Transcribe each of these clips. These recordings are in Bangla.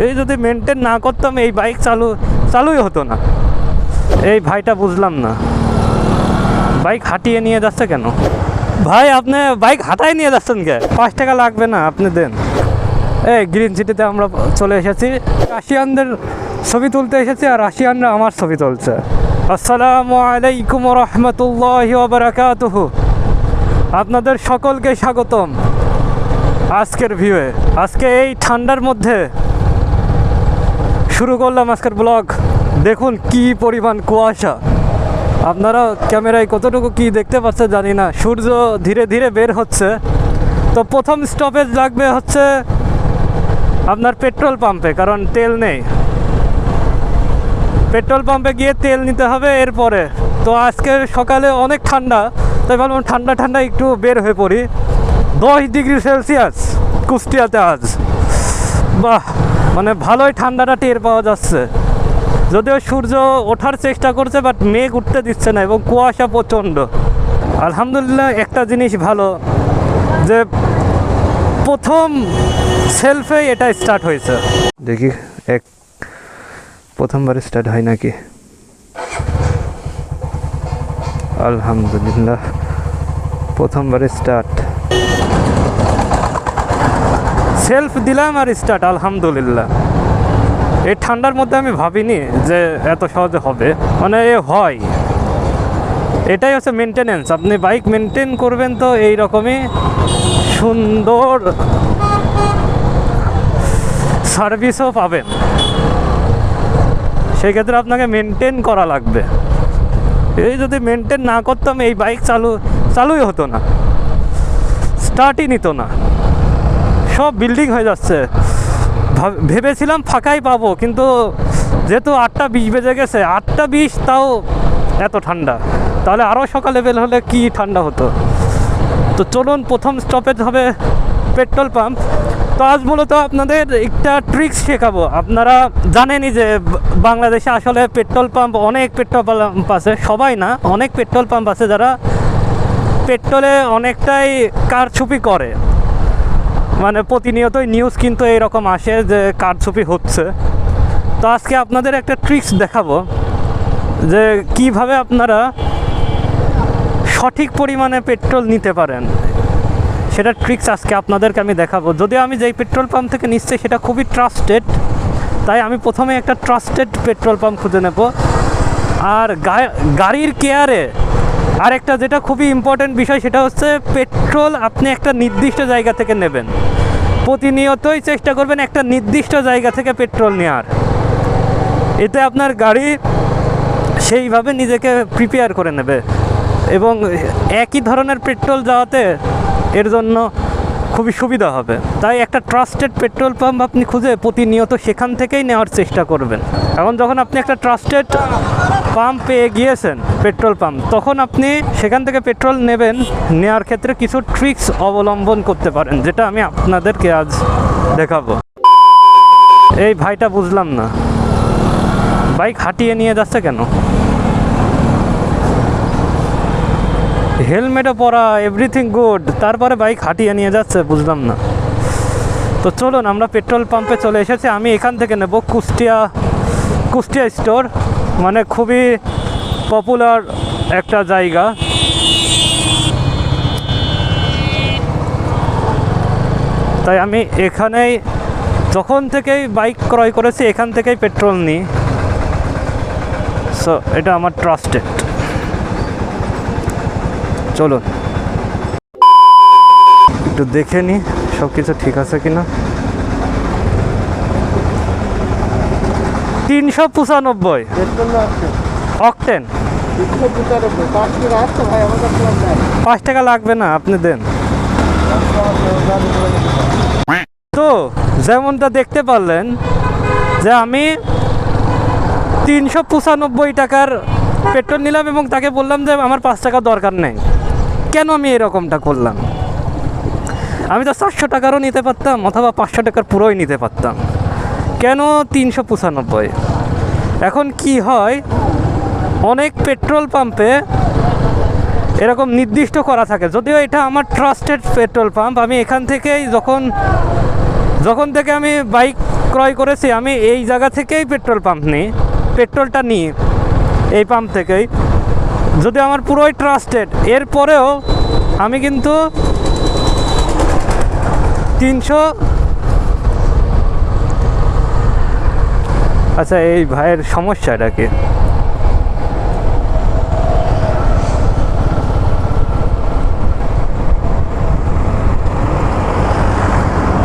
এই যদি মেনটেন না করতাম, এই বাইক চালু, চালুই হতো না। এই ভাইটা বুঝলাম না। বাইক হাঁটিয়ে নিয়ে যাচ্ছে কেন? ভাই, আপনি বাইক হাঁটাই নিয়ে যাচ্ছেন কে? পাঁচ টাকা লাগবে না, আপনি দেন। এই গ্রিন সিটিতে আমরা চলে এসেছি। রাশিয়ানদের ছবি তুলতে এসেছি আর রাশিয়ানরা আমার ছবি তুলছে। আসসালামু আলাইকুম রহমতুল্লাহ বারাকাতুহ। আপনাদের সকলকে স্বাগতম। আজকের ভিউয়ে আজকে এই ঠান্ডার মধ্যে শুরু করলাম আজকের ব্লগ দেখুন কি পরিমাণ কুয়াশা। আপনারা ক্যামেরায় কতটুকু কি দেখতে পাচ্ছে জানি না। সূর্য ধীরে ধীরে বের হচ্ছে। তো প্রথম স্টপেজ লাগবে হচ্ছে আপনার পেট্রোল পাম্পে কারণ তেল নেই। পেট্রোল পাম্পে গিয়ে তেল নিতে হবে এরপরে। তো আজকে সকালে অনেক ঠান্ডা, তাই ভাবলাম ঠান্ডা ঠান্ডা একটু বের হয়ে পড়ি। দশ ডিগ্রি সেলসিয়াস কুষ্টিয়াতে আজ। বাহ! মানে ভালোই ঠান্ডাটা টের পাওয়া যাচ্ছে। যদিও সূর্য ওঠার চেষ্টা করছে বাট মেঘ উঠতে দিচ্ছে না এবং কুয়াশা প্রচণ্ড। আলহামদুলিল্লাহ একটা জিনিস ভালো, যে প্রথম সেলফে এটা স্টার্ট হয়েছে। দেখি, এক, প্রথমবার স্টার্ট হয় নাকি? আলহামদুলিল্লাহ, প্রথমবার স্টার্ট সেলফ দিলাম আর স্টার্ট আলহামদুলিল্লাহ। এই ঠান্ডার মধ্যে আমি ভাবিনি যে এত সহজে হবে। মানে এ হয়। এটাই হচ্ছে মেনটেনেন্স আপনি বাইক মেনটেন করবেন তো এই রকমই সুন্দর সার্ভিসও পাবেন। সেই ক্ষেত্রে আপনাকে মেনটেন করা লাগবে। এই যদি মেনটেন না করতাম এই বাইক চালু, চালুই হতো না। স্টার্টই নিত না। সব বিল্ডিং হয়ে যাচ্ছে। ভেবেছিলাম ফাঁকাই পাবো, কিন্তু যেহেতু আটটা বিশ বেজে গেছে, আটটা বিশ তাও এত ঠান্ডা। তাহলে আরও সকালে বের হলে কি ঠান্ডা হতো? তো চলুন, প্রথম স্টপেজ হবে পেট্রোল পাম্প তো আজ মূলত আপনাদের একটা ট্রিক্স শেখাবো। আপনারা জানেনই যে বাংলাদেশে আসলে পেট্রোল পাম্প অনেক পেট্রোল পাম্প আছে, সবাই না, অনেক পেট্রোল পাম্প আছে যারা পেট্রোলে অনেকটাই কারছুপি করে। মানে প্রতিনিয়তই নিউজ কিন্তু এইরকম আসে যে কারছুপি হচ্ছে। তো আজকে আপনাদের একটা ট্রিক্স দেখাবো যে কীভাবে আপনারা সঠিক পরিমাণে পেট্রোল নিতে পারেন। সেটা ট্রিক্স আজকে আপনাদেরকে আমি দেখাবো। যদিও আমি যেই পেট্রোল পাম্প থেকে নিচ্ছি সেটা খুবই ট্রাস্টেড তাই আমি প্রথমে একটা ট্রাস্টেড পেট্রোল পাম্প খুঁজে নেব। আর গাড়ির কেয়ারে আরেকটা যেটা খুবই ইম্পর্টেন্ট বিষয় সেটা হচ্ছে পেট্রোল আপনি একটা নির্দিষ্ট জায়গা থেকে নেবেন। প্রতিনিয়তই চেষ্টা করবেন একটা নির্দিষ্ট জায়গা থেকে পেট্রোল নেওয়ার এতে আপনার গাড়ি সেইভাবে নিজেকে প্রিপেয়ার করে নেবে। এবং একই ধরনের পেট্রোল যাওয়াতে এর জন্য খুবই সুবিধা হবে। তাই একটা ট্রাস্টেড পেট্রোল পাম্প আপনি খুঁজে প্রতিনিয়ত সেখান থেকেই নেওয়ার চেষ্টা করবেন। এখন যখন আপনি একটা ট্রাস্টেড পাম্প পেয়ে গিয়েছেন পেট্রোল পাম্প তখন আপনি সেখান থেকে পেট্রোল নেবেন, নেওয়ার ক্ষেত্রে কিছু ট্রিক্স অবলম্বন করতে পারেন, যেটা আমি আপনাদেরকে আজ দেখাবো। এই ভাইটা বুঝলাম না। বাইক হাঁটিয়ে নিয়ে যাচ্ছে কেন? হেলমেটও পরা এভরিথিং গুড তারপরে বাইক হাঁটিয়ে নিয়ে যাচ্ছে, বুঝলাম না। তো চলুন, আমরা পেট্রোল পাম্পে চলে এসেছি। আমি এখান থেকে নেব কুষ্টিয়া কুষ্টিয়া স্টোর মানে খুবই পপুলার একটা জায়গা। তাই আমি এখানেই, যখন থেকেই বাইক ক্রয় করেছি, এখান থেকেই পেট্রোল নিই। সো এটা আমার ট্রাস্টেড চলুন একটু দেখে নিই সব কিছু ঠিক আছে কিনা। তিনশো পঁচানব্বই। অকটেন। পাঁচ টাকা লাগবে না, আপনি দেন। তো, যেমনটা দেখতে পারলেন, যে আমি তিনশো পঁচানব্বই টাকার পেট্রোল নিলাম এবং তাকে বললাম যে আমার পাঁচ টাকা দরকার নেই। কেন আমি এরকমটা করলাম? আমি তো চারশো টাকারও নিতে পারতাম অথবা পাঁচশো টাকার পুরোই নিতে পারতাম। কেন তিনশো পঁচানব্বই? এখন কি হয়, অনেক পেট্রোল পাম্পে এরকম নির্দিষ্ট করা থাকে। যদিও এটা আমার ট্রাস্টেড পেট্রোল পাম্প, আমি এখান থেকেই যখন যখন থেকে আমি বাইক ক্রয় করেছি, আমি এই জায়গা থেকেই পেট্রোল পাম্প নিই, পেট্রোলটা নিই, এই পাম্প থেকেই। যদি আমার পুরোই ট্রাস্টেড এরপরেও আমি কিন্তু তিনশো আচ্ছা এই ভাইয়ের সমস্যাটা কি?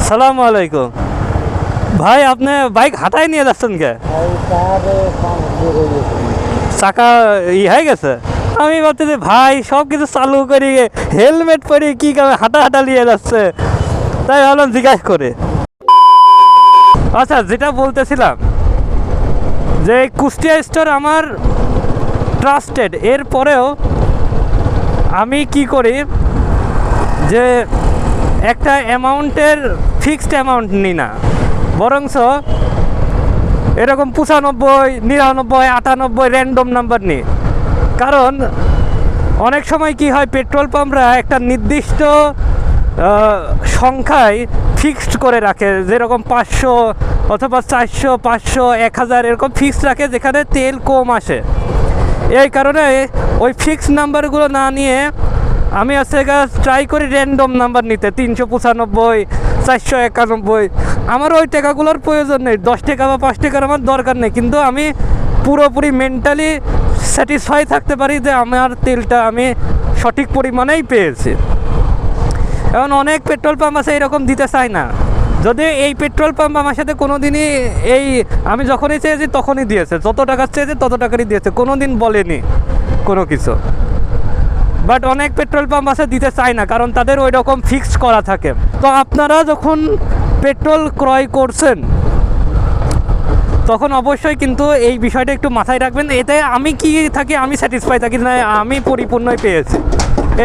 সালামু আলাইকুম। ভাই আপনি বাইক হাঁটাই নিয়ে যাচ্ছেন কে? চাকা ই হয়ে গেছে? আমি ভাবতেছি ভাই সব কিছু চালু করি, হেলমেট পরি কি কামে হাঁটা হাঁটা নিয়ে যাচ্ছে? তাই ভাবলাম জিজ্ঞাসা করে। আচ্ছা যেটা বলতেছিলাম যে, কুষ্টিয়া স্টোর আমার ট্রাস্টেড এরপরেও আমি কি করি যে, একটা অ্যামাউন্টের ফিক্সড অ্যামাউন্ট নিই না। বরংস এরকম পঁচানব্বই, নিরানব্বই, আটানব্বই র্যান্ডম নাম্বার নিই কারণ অনেক সময় কি হয়, পেট্রোল পাম্পরা একটা নির্দিষ্ট সংখ্যায় ফিক্সড করে রাখে। যেরকম পাঁচশো অথবা চারশো, পাঁচশো, এক হাজার এরকম ফিক্সড রাখে, যেখানে তেল কম আসে। এই কারণে ওই ফিক্সড নাম্বারগুলো না নিয়ে আমি হচ্ছে ট্রাই করি র্যান্ডম নাম্বার নিতে। তিনশো পঁচানব্বই, চারশো একানব্বই। আমার ওই টাকাগুলোর প্রয়োজন নেই। দশ টাকা বা পাঁচ টাকার আমার দরকার নেই। কিন্তু আমি পুরোপুরি মেন্টালি স্যাটিসফাই থাকতে পারি যে আমার তেলটা আমি সঠিক পরিমাণেই পেয়েছি। এখন অনেক পেট্রোল পাম্প আছে, এরকম দিতে চায় না। যদি এই পেট্রোল পাম্প আমার সাথে কোনো দিনই এই আমি যখনই চেয়েছি তখনই দিয়েছে। যত টাকা চেয়েছে তত টাকারই দিয়েছে। কোনো দিন বলেনি কোনো কিছু। বাট অনেক পেট্রোল পাম্প আছে, দিতে চায় না, কারণ তাদের ওই রকম ফিক্সড করা থাকে। তো আপনারা যখন পেট্রোল ক্রয় করছেন তখন অবশ্যই কিন্তু এই বিষয়টা একটু মাথায় রাখবেন, এতে আমি কি থাকি, আমি স্যাটিসফাই থাকি, না, আমি পরিপূর্ণই পেয়েছি।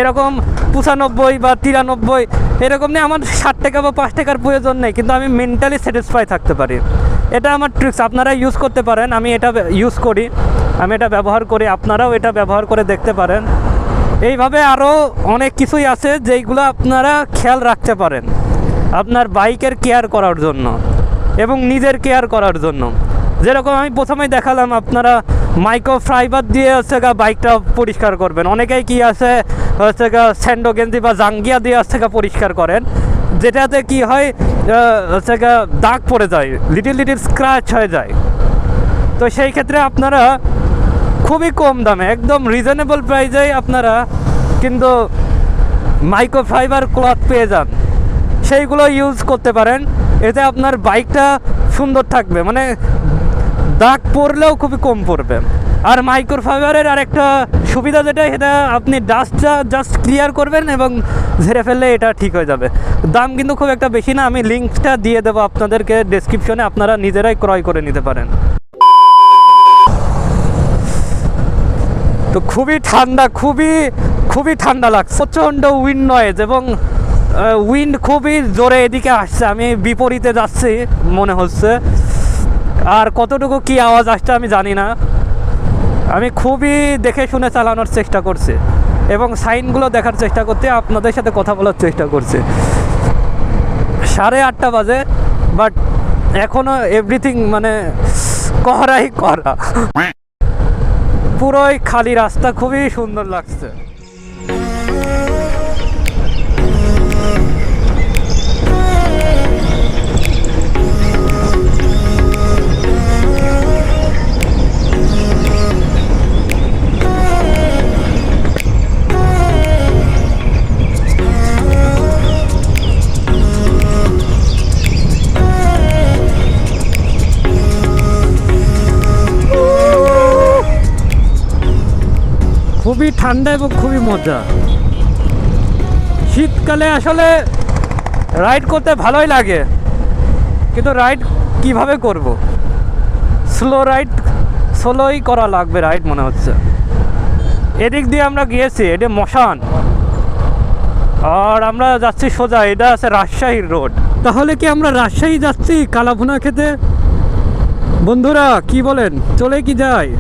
এরকম পঁচানব্বই বা তিরানব্বই, এরকম নিয়ে আমার ষাট টাকা বা পাঁচ টাকার প্রয়োজন নেই, কিন্তু আমি মেন্টালি স্যাটিসফাই থাকতে পারি। এটা আমার ট্রিক্স আপনারা ইউজ করতে পারেন, আমি এটা ইউজ করি, আমি এটা ব্যবহার করি, আপনারাও এটা ব্যবহার করে দেখতে পারেন। এইভাবে আরও অনেক কিছুই আছে, যেইগুলো আপনারা খেয়াল রাখতে পারেন, আপনার বাইকের কেয়ার করার জন্য এবং নিজের কেয়ার করার জন্য। যেরকম আমি প্রথমেই দেখালাম, আপনারা মাইক্রো ফাইবার দিয়ে হচ্ছে গা বাইকটা পরিষ্কার করবেন। অনেকেই কি আছে, হচ্ছে গা স্যান্ডো গেঞ্জি বা জাঙ্গিয়া দিয়ে হচ্ছে গা পরিষ্কার করেন। যেটাতে কি হয় হচ্ছে গা দাগ পড়ে যায় লিটিল লিটিল স্ক্র্যাচ হয়ে যায়। তো সেই ক্ষেত্রে আপনারা খুবই কম দামে, একদম রিজনেবল প্রাইসেই আপনারা কিন্তু মাইক্রো ফাইবার ক্লথ পেয়ে যান। সেইগুলো ইউজ করতে পারেন। এতে আপনার বাইকটা সুন্দর থাকবে। মানে দাগ পড়লেও খুবই কম পড়বে। আর মাইক্রো ফাইবারের আরেকটা সুবিধা যেটা, সেটা আপনি ডাস্টটা জাস্ট ক্লিয়ার করবেন এবং ঝেড়ে ফেললে এটা ঠিক হয়ে যাবে। দাম কিন্তু খুব একটা বেশি না, আমি লিঙ্কটা দিয়ে দেবো আপনাদেরকে ডেসক্রিপশনে আপনারা নিজেরাই ক্রয় করে নিতে পারেন। তো খুবই ঠান্ডা, খুবই খুবই ঠান্ডা লাগছে। প্রচণ্ড উইন্ড নয়েজ এবং উইন্ড খুবই জোরে এদিকে আসছে, আমি বিপরীতে যাচ্ছি, মনে হচ্ছে। আর কতটুকু কি আওয়াজ আসছে আমি জানি না। আমি খুবই দেখে শুনে চালানোর চেষ্টা করছি এবং সাইনগুলো দেখার চেষ্টা করতে আপনাদের সাথে কথা বলার চেষ্টা করছি। সাড়ে আটটা বাজে বাট এখনও এভরিথিং মানে করাই করা। পুরোই খালি রাস্তা খুবই সুন্দর লাগছে। ঠান্ডা এবং খুবই মজা। শীতকালে আসলে রাইড করতে ভালোই লাগে, কিন্তু রাইড কীভাবে করব? স্লো রাইড স্লোই করা লাগবে রাইড মনে হচ্ছে। এদিক দিয়ে আমরা গিয়েছি, এটা মশান। আর আমরা যাচ্ছি সোজা, এটা আছে রাজশাহীর রোড তাহলে কি আমরা রাজশাহী যাচ্ছি, কালাভুনা খেতে? বন্ধুরা, কি বলেন? চলে কি যায়?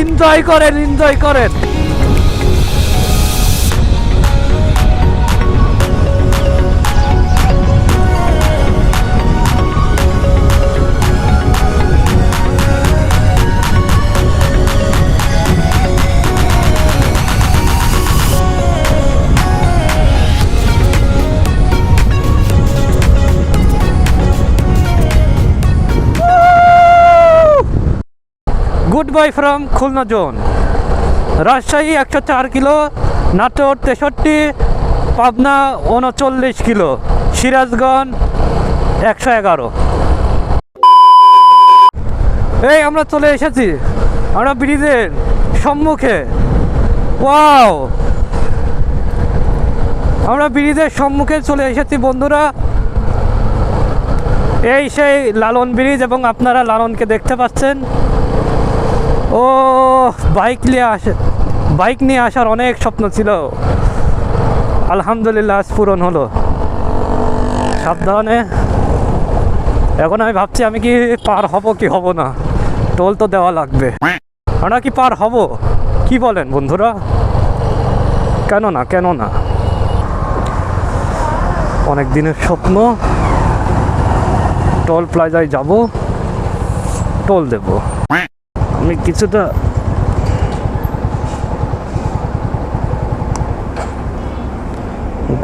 এনজয় করেন এনজয় করেন। Good bye from Khulna zone. Rajshahi একশো চার কিলো, নাটোর তেষট্টি, পাবনা উনচল্লিশ কিলো, সিরাজগঞ্জ একশো এগারো। এই, আমরা চলে এসেছি। আমরা ব্রিজের সম্মুখে। ওয়াও! আমরা ব্রিজের সম্মুখে চলে এসেছি, বন্ধুরা। এই সেই লালন ব্রিজ এবং আপনারা লালনকে দেখতে পাচ্ছেন। ও বাইক নিয়ে আসে বাইক নিয়ে আসার অনেক স্বপ্ন ছিল। আলহামদুলিল্লাহ, আজ পূরণ হলো। সাবধানে। এখন আমি ভাবছি, আমি কি পার হব, কি হব না? টোল তো দেওয়া লাগবে। আমরা কি পার হব? কি বলেন বন্ধুরা? কেন না কেন না? অনেক দিনের স্বপ্ন। টোল প্লাজায় যাব, টোল দেব। আমি কিছুটা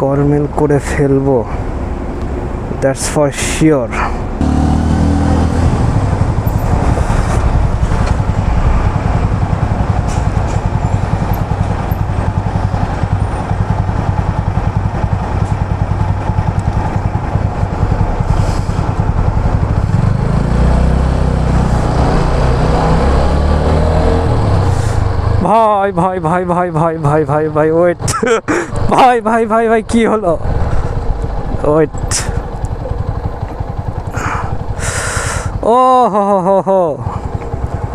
গরমিল করে ফেলব দ্যাটস ফর শিওর ভাই ভাই ভাই ভাই ভাই ভাই ভাই ভাই ওয়েট ভাই ভাই ভাই ভাই কি হলো ওয়েট ও হো হো হো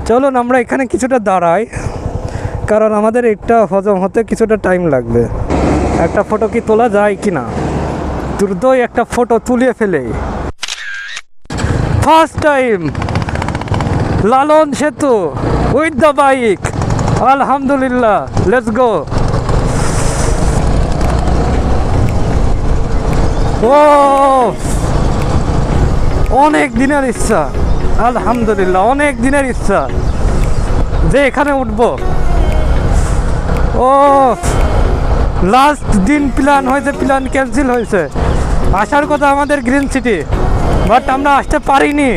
চলুন আমরা এখানে কিছুটা দাঁড়াই কারণ আমাদের একটা হজম হতে কিছুটা টাইম লাগবে একটা ফটো কি তোলা যায় কি না দ্রুতই একটা ফটো তুলে ফেলে first time Lalon Setu with the bike আলহামদুলিল্লাহ লেটস গো ও অনেক দিনের ইচ্ছা, আলহামদুলিল্লাহ, অনেক দিনের ইচ্ছা যে এখানে উঠবো। ও লাস্ট দিন প্ল্যান হয়েছে প্ল্যান ক্যান্সেল হয়েছে। আসার কথা আমাদের গ্রিন সিটি বাট আমরা আসতে পারিনি।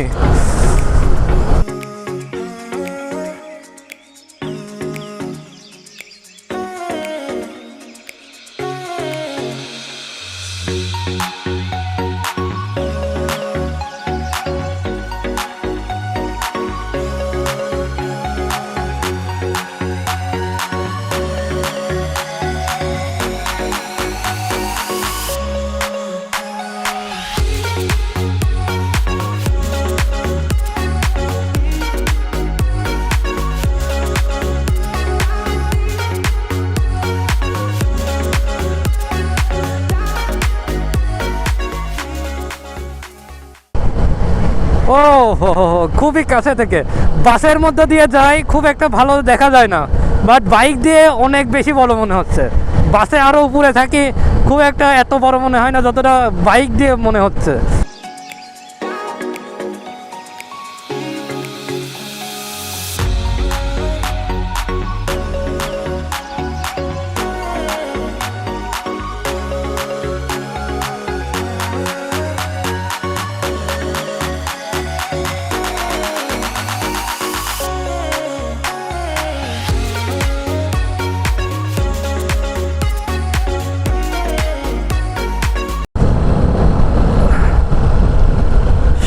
হো হো খুবই কাছে থেকে। বাসের মধ্যে দিয়ে যাই, খুব একটা ভালো দেখা যায় না। বাট বাইক দিয়ে অনেক বেশি বড় মনে হচ্ছে। বাসে আরও উপরে থাকি, খুব একটা এত বড় মনে হয় না, যতটা বাইক দিয়ে মনে হচ্ছে।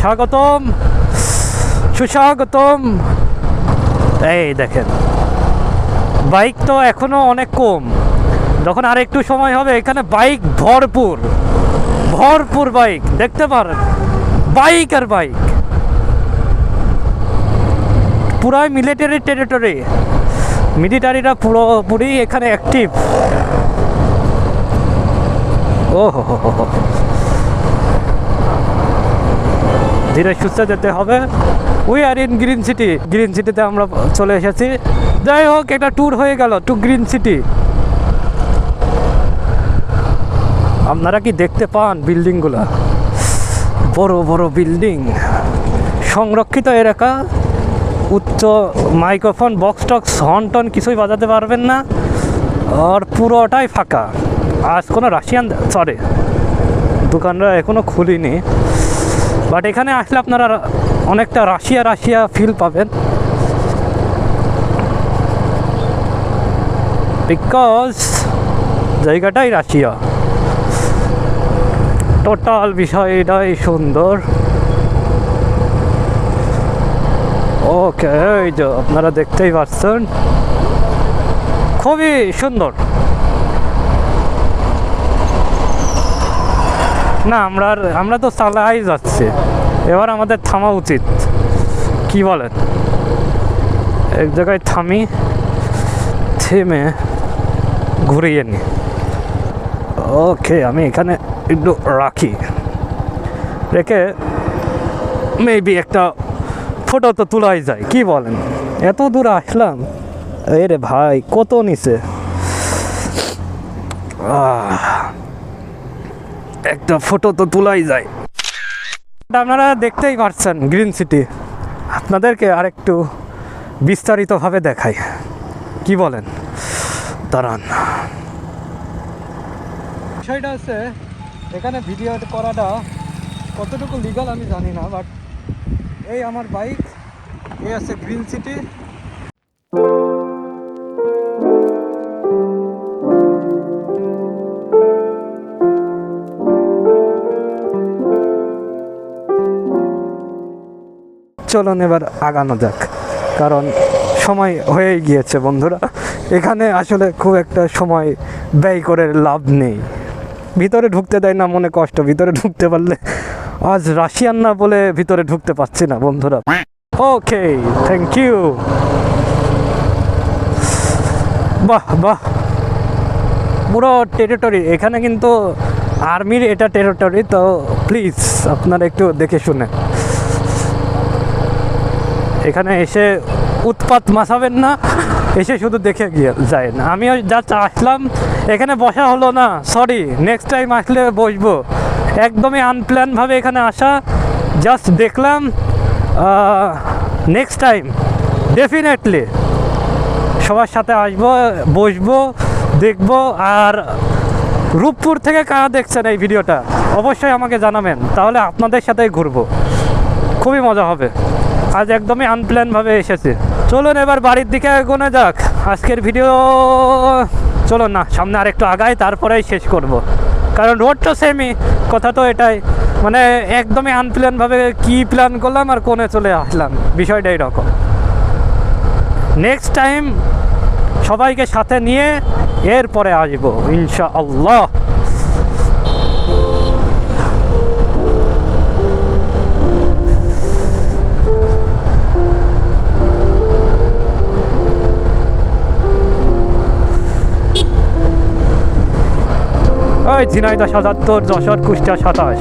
স্বাগতম সুস্বাগতম। এই দেখেন বাইক তো এখনও অনেক কম। যখন আর একটু সময় হবে, এখানে বাইক ভরপুর ভরপুর বাইক দেখতে পারেন বাইক আর বাইক পুরাই মিলিটারি টেরিটরি মিলিটারিরা পুরোপুরি এখানে অ্যাক্টিভ ও হো হো হো হো। ধীরে সুস্থে যেতে হবে। We are in green city green সিটিতে আমরা চলে এসেছি। যাই হোক একটা ট্যুর হয়ে গেল টু গ্রিন সিটি আপনারা কি দেখতে পান বিল্ডিংগুলো? বড় বড় বিল্ডিং। সংরক্ষিত এলাকা। উচ্চ মাইক্রোফোন বক্স টক্স হর্ন টন কিছুই বাজাতে পারবেন না। আর পুরোটাই ফাঁকা। আজ কোনো রাশিয়ান সরি দোকানরা এখনও খুলিনি। বাট এখানে আসলে আপনারা অনেকটা রাশিয়া রাশিয়া ফিল পাবেন। বিকজ জায়গাটাই রাশিয়া। টোটাল বিষয়টাই সুন্দর। ওকে এই যে আপনারা দেখতেই পাচ্ছেন। খুবই সুন্দর। না আমরা আমরা তো চালাই যাচ্ছি। এবার আমাদের থামা উচিত। কি বলেন? এক জায়গায় থামি থেমে ঘুরিয়ে নি। ওকে আমি এখানে একটু রাখি। রেখে মেবি একটা ফটো তো তোলাই যায়। কি বলেন? এত দূর আসলাম? এরে ভাই কত নিচে? আহ, একটা ফটো তো তোলাই যায়। আপনারা দেখতেই পারছেন গ্রিন সিটি আপনাদেরকে আরেকটু বিস্তারিতভাবে দেখাই। কি বলেন? দাঁড়ান। বিষয়টা হচ্ছে, এখানে ভিডিও করাটা কতটুকু লিগাল আমি জানি না বাট এই আমার বাইক এই আছে গ্রিন সিটি চলুন এবার আগানো যাক। কারণ সময় হয়েই গিয়েছে বন্ধুরা। এখানে আসলে খুব একটা সময় ব্যয় করে লাভ নেই। ভিতরে ঢুকতে দেয় না মনে কষ্ট। ভিতরে ঢুকতে পারলে আজ রাশিয়ান না বলে ভিতরে ঢুকতে পারছি না বন্ধুরা। ওকে থ্যাংক ইউ বাহ বাহ। পুরো টেরিটরি এখানে কিন্তু আর্মির এটা টেরিটরি তো প্লিজ আপনারা একটু দেখে শুনে। এখানে এসে উৎপাত মাসাবেন না, এসে শুধু দেখে গিয়ে যায় না আমিও যা আসলাম, এখানে বসা হলো না সরি নেক্সট টাইম আসলে বসবো। একদমই আনপ্ল্যানভাবে এখানে আসা জাস্ট দেখলাম নেক্সট টাইম ডেফিনেটলি সবার সাথে আসব, বসবো, দেখব, আর রূপপুর থেকে কারা দেখছেন এই ভিডিওটা, অবশ্যই আমাকে জানাবেন, তাহলে আপনাদের সাথেই ঘুরবো। খুবই মজা হবে। আজ একদমই আনপ্ল্যানভাবে এসেছে। চলুন এবার বাড়ির দিকে এগোনো যাক। আজকের ভিডিও চলুন না, সামনে আরেকটু আগাই, তারপরেই শেষ করব। কারণ রোড তো সেমই কথা তো এটাই। মানে একদমই আনপ্ল্যানভাবে কি প্ল্যান করলাম আর কোনে চলে আসলাম বিষয়টা এরকম। নেক্সট টাইম সবাইকে সাথে নিয়ে এরপরে আসব ইনশা আল্লাহ ওই ঝিনাইদা সাতাত্তর যশোর কুষ্টিয়া সাতাশ।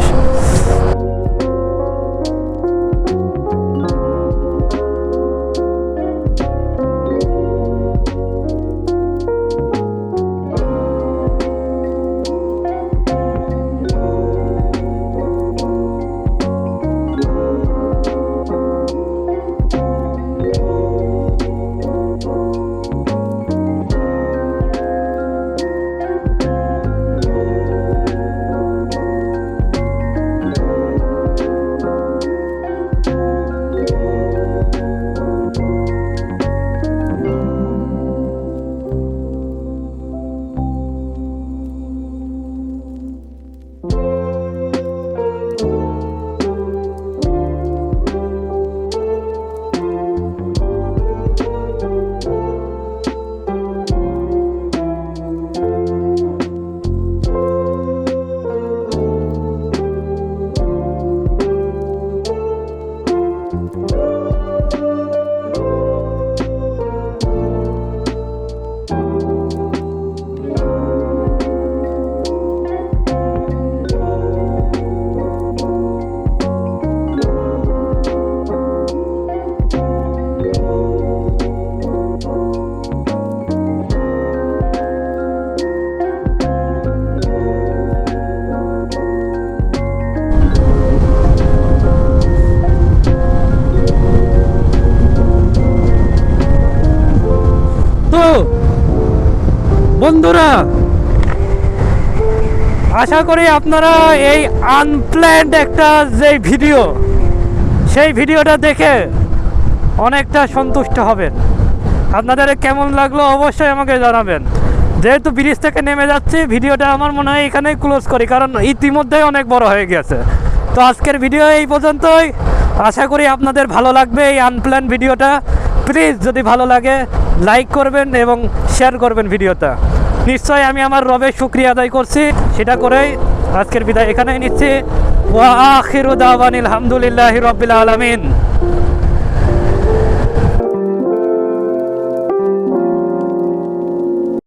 আশা করি আপনারা এই আনপ্ল্যান্ড একটা যে ভিডিও, সেই ভিডিওটা দেখে অনেকটা সন্তুষ্ট হবেন। আপনাদের কেমন লাগল অবশ্যই আমাকে জানাবেন। যেহেতু ব্রিজ থেকে নেমে যাচ্ছি, ভিডিওটা আমার মনে হয় এখানেই ক্লোজ করি, কারণ ইতিমধ্যেই অনেক বড় হয়ে গেছে। তো আজকের ভিডিও এই পর্যন্তই। আশা করি আপনাদের ভালো লাগবে এই আনপ্ল্যান ভিডিওটা। প্লিজ যদি ভালো লাগে লাইক করবেন এবং শেয়ার করবেন ভিডিওটা। নিশ্চয়ই আমি আমার রবে শুক্রিয়া আদায় করছি। সেটা করেই আজকের বিদায় এখানেই নিচ্ছি। ওয়া আখিরু দাওয়ানিল হামদুলিল্লাহি রাব্বিল আলামিন।